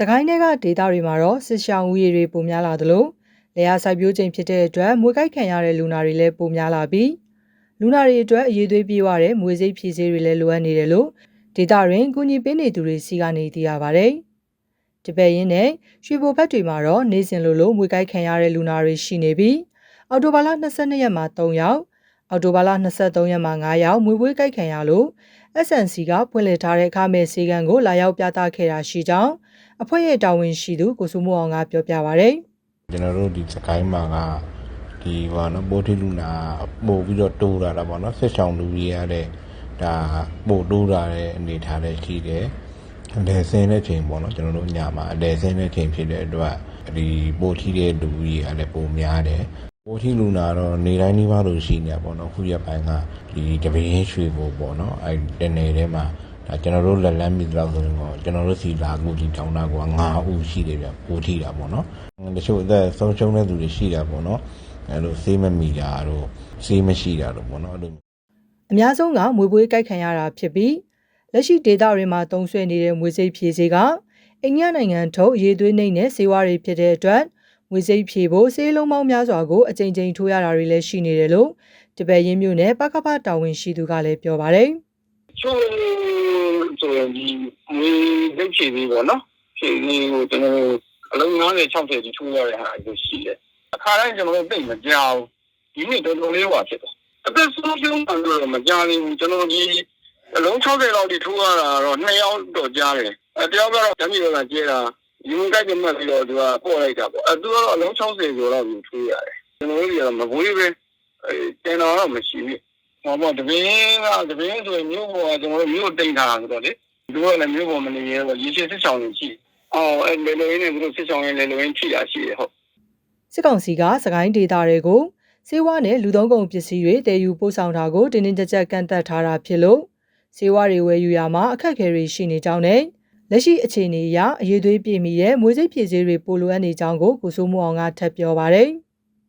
စကိုင်းထဲကဒေသတွေမှာတော့စစ်ရှောင်းဦးရေတွေပိုများလာသလိုလေယာစိုက်ပျိုးချိန်ဖြစ်တဲ့အတွက်မွေးကိုက်ခံရတဲ့လူနာတွေလည်းပိုများလာပြီးလူနာတွေအတွက်အရေးသွေးပြေးရတဲ့မွေးစိတ်ဖြည့်ဆေးတွေလည်းလိုအပ်နေတယ်လို့ဒေသတွင်ကူညီပေးနေသူတွေစီကနေသိရပါဗျ။တပည့်ရင်းနဲ့ရွှေဘိုဘက်တွေမှာတော့နေစဉ်လိုလိုမွေးကိုက်ခံရတဲ့လူနာတွေရှိနေပြီးအော်တိုဘာလ22ရက်မှာ3ယောက်အော်တိုဘာလ23ရက်မှာ9ယောက်မွေးပွေးကိုက်ခံရလို့ SNC ကဖွင့်လှစ်ထားတဲ့အခမဲ့စီကံကိုလာရောက်ပြသခဲ့တာရှိကြောင်း အဖွဲ့ရဲ့တာဝန်ရှိသူကိုစုမိုးအောင်ကပြောပြပါဗျ။ကျွန်တော်တို့ဒီစကိုင်းမှာကဒီဘာနော်ပိုးထိလူနာပို့ပြီးတော့တိုးလာတာပေါ့နော်ဆက်ဆောင်လူကြီးရတဲ့ဒါပို့တိုးလာတဲ့အနေထားလေးရှိတယ်အလဲဆင်းတဲ့ချိန်ပေါ့နော်ကျွန်တော်တို့ညမှာအလဲဆင်းတဲ့ချိန်ဖြစ်တဲ့အတွက်ဒီပို့ထိတဲ့လူကြီးကလည်းပိုများတယ်ပို့ထိလူနာတော့နေတိုင်းနှီးပါလို့ရှိနေပါပေါ့နော်ခုရက်ပိုင်းကဒီတပင်းရွှေကိုပေါ့နော်အဲတနေထဲမှာ ဒါကျွန်တော်တို့လက်လန်းမိတော့ဆိုရင်တော့ကျွန်တော်တို့စီလာကူဒီတောင်းတာက9ဦးရှိတယ်ဗျပို့ထိတာပေါ့နော်တချို့အသက်ဆုံးရှုံးတဲ့သူတွေရှိတာပေါ့နော်အဲလိုဆေးမမီတာတို့ဆေးမရှိတာတို့ပေါ့နော်အဲ့လိုအများဆုံးကမွေပွေးကိုက်ခံရတာဖြစ်ပြီးလက်ရှိဒေတာတွေမှာတုံးဆွဲနေတဲ့မွေစိတ်ဖြည့်စေးကအိန္ဒိယနိုင်ငံထုတ်ရေသွေးနှိမ့်နဲ့ဆေးဝါးတွေဖြစ်တဲ့အတွက်မွေစိတ်ဖြည့်ဖို့ဆေးလုံးပေါင်းများစွာကိုအကြိမ်ကြိမ်ထိုးရတာတွေလည်းရှိနေတယ်လို့တပည့်ရင်းမျိုးနဲ့ပကပတာဝန်ရှိသူကလည်းပြောပါတယ်ချိုး ဆိုရင်ဒီငွေဒုတ်ချီပြီးပေါ့နော်ဖြည့်ပြီးကိုကျွန်တော်တို့အလုံး90 60ဒီထိုးရတဲ့ဟာကိုရှိတယ်အခါတိုင်းကျွန်တော်တို့သိမကြောက်ဒီနေ့တော်တော်လေးဟွာဖြစ်တယ်အသက်ဆုံးရှုံးမှတော့မကြသေးဘူးကျွန်တော်ဒီအလုံး60လောက်ဒီထိုးရတာတော့2ယောက်တော့ကြားတယ်အဲတယောက်ကတော့ဓာတ်မြေကကျဲတာယူကြိုက်တယ်မှတ်ပြီးတော့သူကပို့လိုက်တာပေါ့အဲသူကတော့အလုံး60ကျော်လောက်ယူထိုးရတယ်ကျွန်တော်တို့ကမကွေးပဲအဲတင်တော်တော့မရှိဘူး ဟောပေါ့တပင်းကတပင်းဆိုရင်မြို့ပေါ်ကကျွန်တော်တို့မြို့တိန်ထားဆိုတော့လေသူကလည်းမြို့ပေါ်မနေရဲတော့ရေရှည်စစ်ဆောင်နေရှိအော်အဲ့လေလိုရင်းနဲ့သူတို့စစ်ဆောင်ရင်လေလိုရင်းထိတာရှိရဟုတ်စစ်ကောင်စီကစကိုင်းဒေတာတွေကိုစေဝါနဲ့လူသုံးကုန်ပစ္စည်းတွေတည်ယူပို့ဆောင်တာကိုတင်းတင်းကြပ်ကြပ်ကန့်သက်ထားတာဖြစ်လို့စေဝါတွေဝယ်ယူရမှာအခက်အခဲတွေရှိနေကြောင်းနဲ့လက်ရှိအခြေအနေအရအရေးသွေးပြည့်မီတဲ့မွေးစိတ်ဖြည့်ဆေးတွေပိုလိုအပ်နေကြောင်းကိုကိုစိုးမိုးအောင်ကထပ်ပြောပါတယ်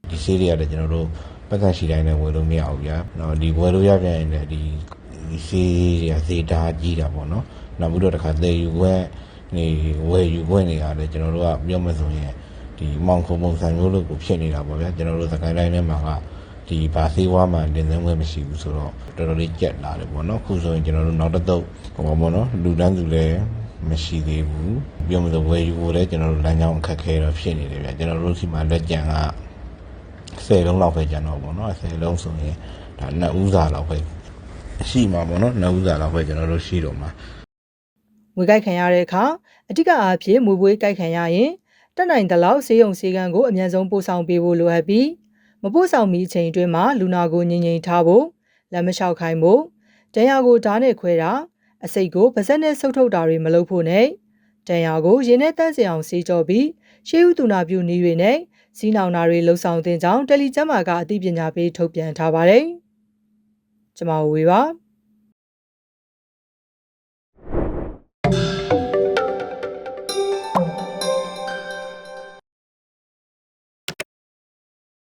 ဒီဆေးတွေကလည်းကျွန်တော်တို့ ပတ်သက်ရှိတိုင်းနဲ့ဝယ်လို့မရဘူးဗျာ။နော်ဒီဝယ်လို့ရပြန်ရင်လည်းဒီဒီဆေးတွေကဈေးတားကြီးတာပေါ့နော်။နောက်ပြီးတော့တစ်ခါသေယူခွင့်နေဝယ်ယူခွင့်တွေကလည်းကျွန်တော်တို့ကပြောမှဆိုရင်ဒီမောင်ခုံပုံစံမျိုးလို့ကိုဖြစ်နေတာပေါ့ဗျာ။ကျွန်တော်တို့စကိုင်းတိုင်းထဲမှာကဒီဘာဆေးဝါးမှတင်သွင်းခွင့်မရှိဘူးဆိုတော့တော်တော်လေးကြက်လာတယ်ပေါ့နော်။အခုဆိုရင်ကျွန်တော်တို့နောက်တစ်သုတ်ဟိုပေါ့နော်လူတန်းစုလည်းမရှိသေးဘူး။ပြောမှဆိုဝယ်ယူဖို့လည်းကျွန်တော်တို့လမ်းကြောင်းအခက်ခဲတော့ဖြစ်နေတယ်ဗျာ။ကျွန်တော်တို့ဒီမှာလက်ကြံက 10လုံးလောက်ပဲကျန်တော့ဗောနော်10လုံးဆိုရင်ဒါနှစ်ဦးစာလောက်ပဲရှိမှာဗောနော်နှစ်ဦးစာလောက်ပဲကျွန်တော်တို့ရှိတော့မှာ။မွေးကိုက်ခံရတဲ့အခါအဓိကအားဖြင့်မွေးပွေးကိုက်ခံရရင်တက်နိုင်သလောက်ဆေးရုံဆေးကန်းကိုအမြန်ဆုံးပို့ဆောင်ပေးဖို့လိုအပ်ပြီးမပို့ဆောင်မီအချိန်အတွင်းမှာလူနာကိုငြိမ်ငြိမ်ထားဖို့လက်မလျှောက်ခိုင်းဖို့တန်ရာကိုဓာတ်နဲ့ခွဲတာအစိတ်ကိုပါဇက်နဲ့ဆုပ်ထုတ်တာတွေမလုပ်ဖို့နဲ့တန်ရာကိုရင်းနဲ့တန့်စင်အောင်ဆေးကြောပြီးရှေးဥတူနာပြုနည်းတွေနဲ့ စီးနောင်တာတွေလှုပ်ဆောင်တင်ကြောင်းတယ်လီကျမ်းမာကအသိပညာပေးထုတ်ပြန်ထားပါတယ်။ကျွန်မဝေပါ